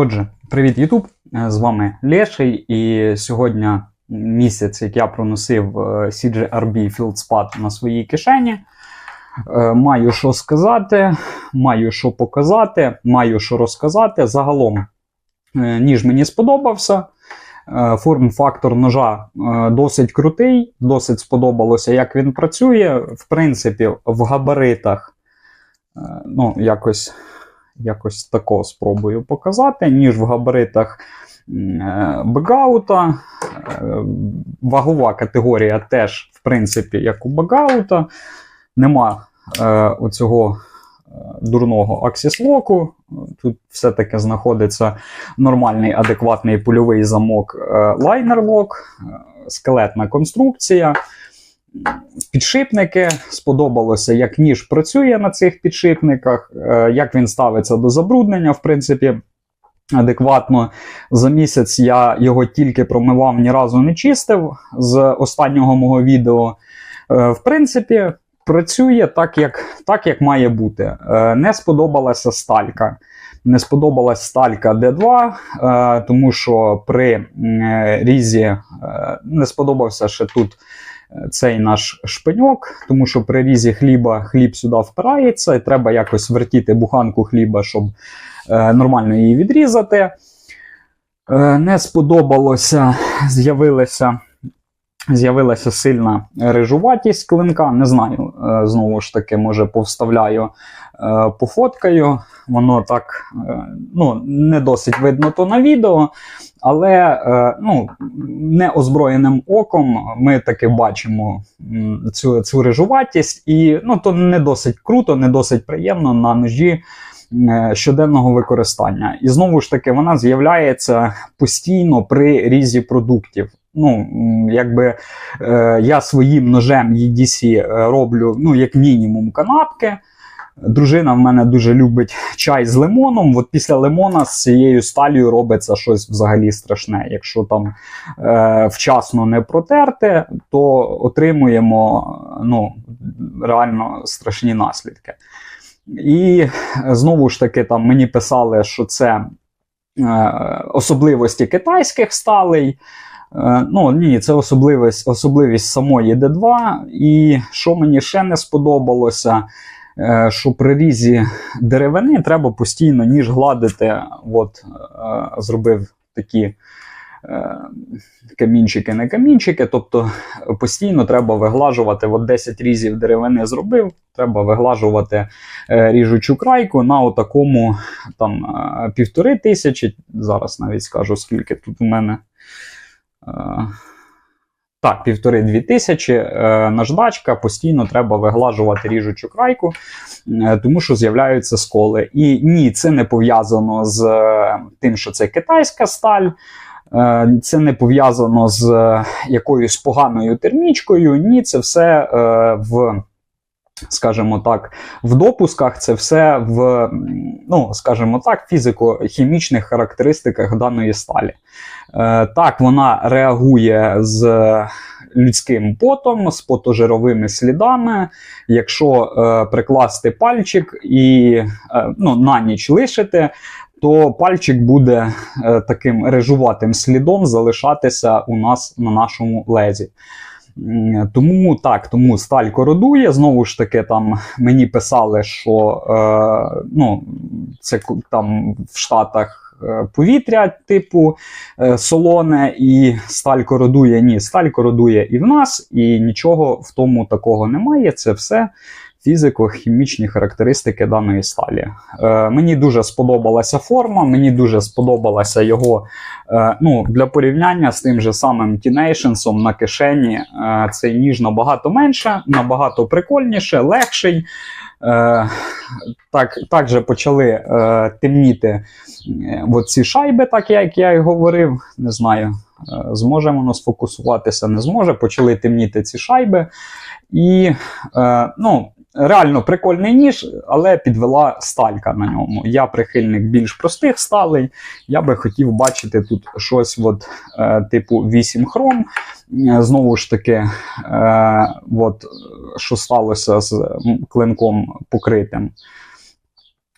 Отже, привіт, Ютуб! З вами Леший, і сьогодні місяць, як я проносив е, CGRB Fieldspad на своїй кишені. Е, Маю що сказати, маю що показати, маю що розказати. Загалом, е, ніж мені сподобався. Е, Форм-фактор ножа е, досить крутий, досить сподобалося, як він працює. В принципі, в габаритах, е, ну, якось якось тако спробую показати, ніж в габаритах е, бекаута. Е, Вагова категорія теж, в принципі, як у бекаута. Нема е, оцього е, дурного аксіслоку. Тут все-таки знаходиться нормальний, адекватний польовий замок лайнер-лок, скелетна конструкція. Підшипники сподобалося, як ніж працює на цих підшипниках, е, як він ставиться до забруднення, в принципі, адекватно. За місяць я його тільки промивав, ні разу не чистив з останнього мого відео. Е, В принципі, працює так, як, так, як має бути. Е, Не сподобалася сталька. Не сподобалась сталька D2, е, тому що при різі не сподобався ще тут цей наш шпиньок, тому що при різі хліба хліб сюди впирається, і треба якось вертіти буханку хліба, щоб е, нормально її відрізати. Е, Не сподобалося, з'явилася. З'явилася сильна рижуватість клинка. Не знаю, е, знову ж таки, може, повставляю, е, пофоткаю. Воно так е, ну, не досить видно то на відео, але е, ну, неозброєним оком ми таки бачимо цю, цю рижуватість, і ну, то не досить круто, не досить приємно на ножі е, щоденного використання. І знову ж таки, вона з'являється постійно при різі продуктів. Ну, якби е, я своїм ножем EDC роблю, ну, як мінімум, канапки. Дружина в мене дуже любить чай з лимоном. От після лимона з цією сталію робиться щось взагалі страшне. Якщо там е, вчасно не протерти, то отримуємо ну, реально страшні наслідки. І знову ж таки, там мені писали, що це е, особливості китайських сталей. Е, Ну, ні, це особливість, особливість самої D2. І що мені ще не сподобалося, що при різі деревини треба постійно ніж гладити. От, е, зробив такі е, камінчики, не камінчики. Тобто постійно треба виглажувати. От 10 різів деревини зробив, треба виглажувати е, ріжучу крайку на отакому там е, півтори тисячі. Зараз навіть скажу, скільки тут у мене. Так, півтори-дві тисячі е, наждачка, постійно треба виглажувати ріжучу крайку, е, тому що з'являються сколи. І ні, це не пов'язано з е, тим, що це китайська сталь. Це не пов'язано з якоюсь поганою термічкою. Ні, це все в, скажімо так, в допусках, це все в, ну, скажімо так, фізико-хімічних характеристиках даної сталі. Е, Так, вона реагує з людським потом, з потожировими слідами. Якщо е, прикласти пальчик і е, ну, на ніч лишити, то пальчик буде е, таким режуватим слідом залишатися у нас на нашому лезі. Тому так, тому сталь кородує. Знову ж таки, там мені писали, що е, ну, це там в Штатах е, повітря, типу е, солоне, і сталь кородує. Ні, сталь кородує і в нас, і нічого в тому такого немає. Це все фізико-хімічні характеристики даної сталі. Е, мені дуже сподобалася форма, мені дуже сподобалася його. Е, ну, для порівняння з тим же самим T-Nations'ом на кишені е, цей ніж набагато менше, набагато прикольніше, легший. Е, так, також почали е, темніти е, ці шайби, так як я і говорив. Не знаю, е, зможе воно сфокусуватися, не зможе. Почали темніти ці шайби. І е, ну, реально прикольний ніж, але підвела сталька на ньому. Я прихильник більш простих сталей. Я би хотів бачити тут щось, от, е, типу 8 хром. Е, Знову ж таки, е, от, що сталося з клинком покритим.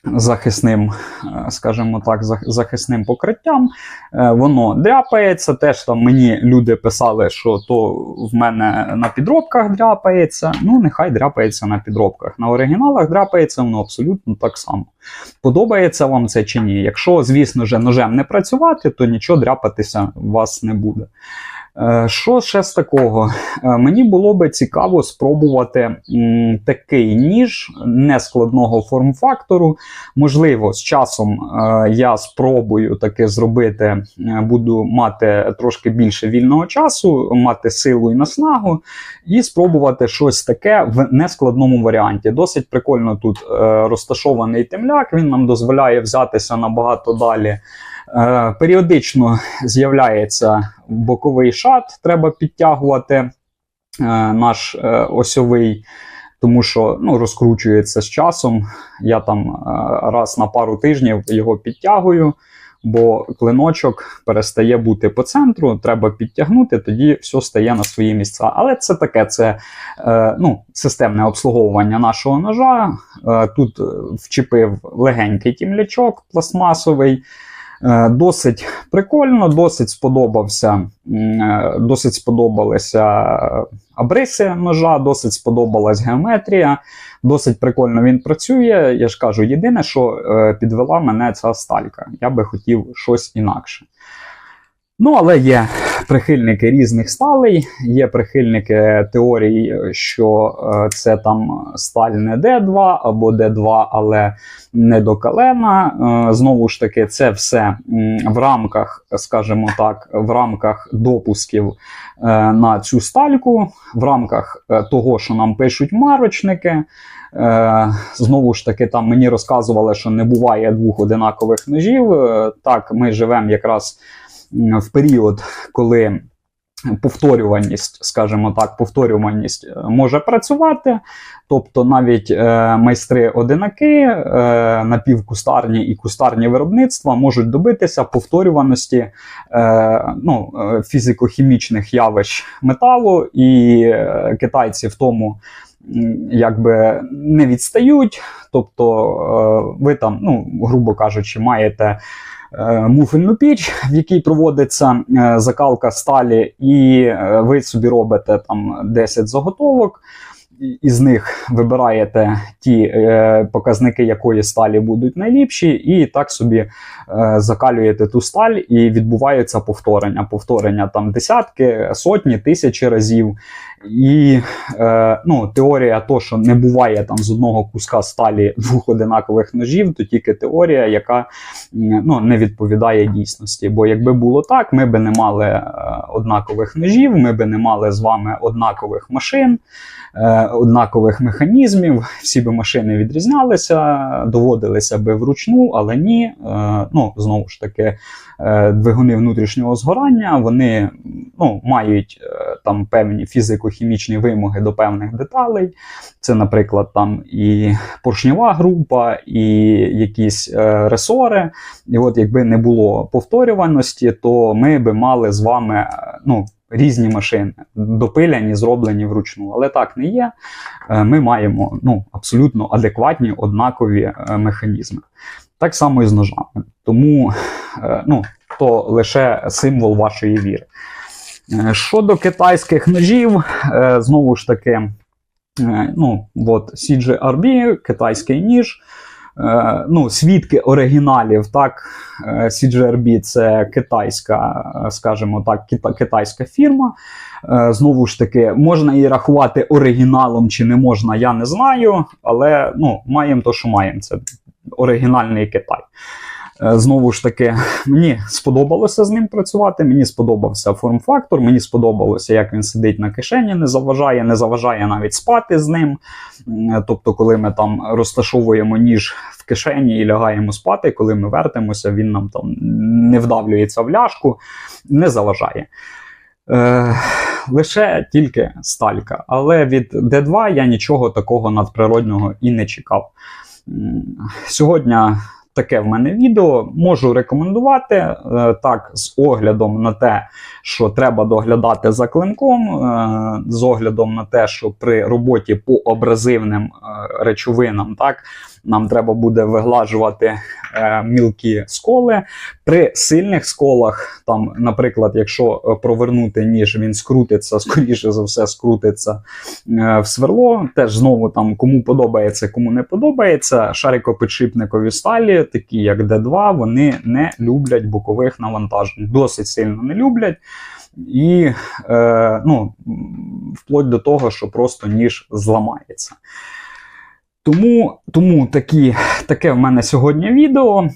Захисним, е, скажімо так, захисним покриттям. Е, Воно дряпається. Теж там мені люди писали, що то в мене на підробках дряпається. Ну, нехай дряпається на підробках. На оригіналах дряпається воно абсолютно так само. Подобається вам це чи ні? Якщо, звісно ж, ножем не працювати, то нічого дряпатися у вас не буде. Е, Що ще з такого? Е, Мені було би цікаво спробувати такий ніж нескладного форм-фактору. Можливо, з часом е, я спробую таки зробити, буду мати трошки більше вільного часу, мати силу і наснагу, і спробувати щось таке в нескладному варіанті. Досить прикольно тут розташований темляк. Він нам дозволяє взятися набагато далі. Е, Періодично з'являється боковий шат, треба підтягувати е, наш е, осьовий, тому що ну, розкручується з часом. Я там раз на пару тижнів його підтягую, бо клиночок перестає бути по центру, треба підтягнути, тоді все стає на свої місця. Але це таке, це ну, системне обслуговування нашого ножа. Тут вчепив легенький тімлячок пластмасовий. Е, Досить прикольно, досить сподобався, е, досить сподобалися абриси ножа, досить сподобалась геометрія. Досить прикольно він працює. Я ж кажу, єдине, що е, підвела мене ця сталька. Я би хотів щось інакше. Ну, але є прихильники різних сталей, є прихильники теорії, що е, це там сталь не Д2 або Д2, але не до колена. Е, Знову ж таки, це все в рамках, скажімо так, в рамках допусків е, на цю стальку, в рамках того, що нам пишуть марочники. Знову ж таки, там мені розказували, що не буває двох одинакових ножів. Так, ми живемо якраз в період, коли повторюваність, скажімо так, повторюваність е, може працювати. Тобто навіть е, майстри одинаки, е, напівкустарні і кустарні виробництва можуть добитися повторюваності е, ну, е, фізико-хімічних явищ металу, і е, китайці в тому якби не відстають. Тобто е, ви там, ну, грубо кажучи, маєте муфельну піч, в якій проводиться е, закалка сталі, і е, ви собі робите там 10 заготовок. Із них вибираєте ті е, показники, якої сталі будуть найліпші, і так собі е, закалюєте ту сталь, і відбуваються повторення. Повторення там десятки, сотні, тисячі разів. І е, ну, теорія, то, що не буває там з одного куска сталі двох одинакових ножів, то тільки теорія, яка ну, не відповідає дійсності. Бо якби було так, ми би не мали е, однакових ножів, ми би не мали з вами однакових машин, е, однакових механізмів. Всі би машини відрізнялися, доводилися би вручну, але ні. Е, ну, знову ж таки, е, двигуни внутрішнього згорання вони ну, мають е, там певні фізико-хімічні вимоги до певних деталей. Це, наприклад, там і поршнева група, і якісь е, ресори. І от якби не було повторюваності, то ми би мали з вами е, ну, різні машини, допиляні, зроблені вручну. Але так не є. Е, Ми маємо ну, абсолютно адекватні однакові е, механізми. Так само і з ножами. Тому ну, то лише символ вашої віри. Е, Щодо китайських ножів, е, знову ж таки, е, ну, от CGRB, китайський ніж. Ну, свідки оригіналів, так, CGRB це китайська, скажімо так, китайська фірма. Знову ж таки, можна її рахувати оригіналом чи не можна, я не знаю. Але ну, маємо то, що маємо. Це оригінальний Китай. Е, Знову ж таки, мені сподобалося з ним працювати. Мені сподобався форм-фактор, мені сподобалося, як він сидить на кишені, не заважає, не заважає навіть спати з ним. Тобто, коли ми там розташовуємо ніж в кишені і лягаємо спати, коли ми вертимося, він нам там не вдавлюється в ляшку, не заважає. Е, лише тільки сталька. Але від D2 я нічого такого надприродного і не чекав. Сьогодні таке в мене відео. Можу рекомендувати е, так, з оглядом на те, що треба доглядати за клинком, е, з оглядом на те, що при роботі по абразивним е, речовинам, так, нам треба буде виглажувати е, мілкі сколи. При сильних сколах, там, наприклад, якщо е, провернути ніж, він скрутиться, скоріше за все, скрутиться е, в сверло. Теж знову там кому подобається, кому не подобається. Шарикопідшипникові сталі, такі як D2, вони не люблять бокових навантажень, досить сильно не люблять. І е, ну, вплоть до того, що просто ніж зламається. Тому, тому такі, таке в мене сьогодні відео.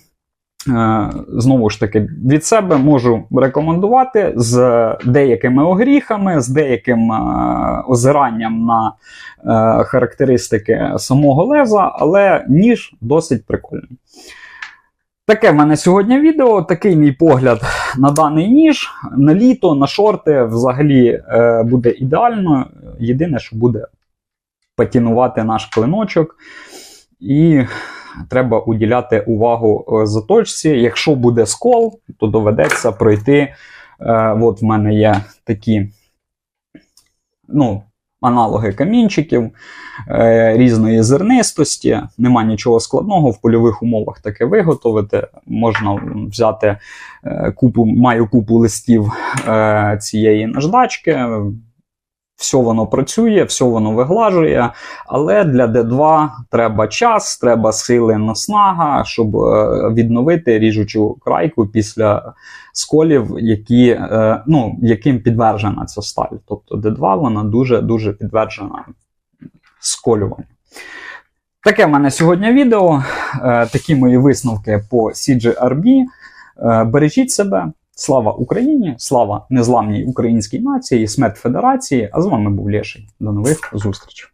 Е, Знову ж таки, від себе можу рекомендувати з деякими огріхами, з деяким е, озиранням на е, характеристики самого леза, але ніж досить прикольний. Таке в мене сьогодні відео, такий мій погляд на даний ніж. На літо, на шорти взагалі буде ідеально. Єдине, що буде патінувати наш клиночок. І треба уділяти увагу е, заточці. Якщо буде скол, то доведеться пройти. Е, от в мене є такі ну, аналоги камінчиків е, різної зернистості. Нема нічого складного в польових умовах таке виготовити. Можна взяти е, купу, маю купу листів е, цієї наждачки. Все воно працює, все воно виглажує, але для D2 треба час, треба сили наснага, щоб е, відновити ріжучу крайку після сколів, які, е, ну, яким підтверджена ця сталь. Тобто D2 вона дуже-дуже підтверджена сколюванню. Таке в мене сьогодні відео. Е, Такі мої висновки по CGRB. Бережіть себе. Слава Україні! Слава незламній українській нації, смерть Федерації. А з вами був Лєший. До нових зустрічей.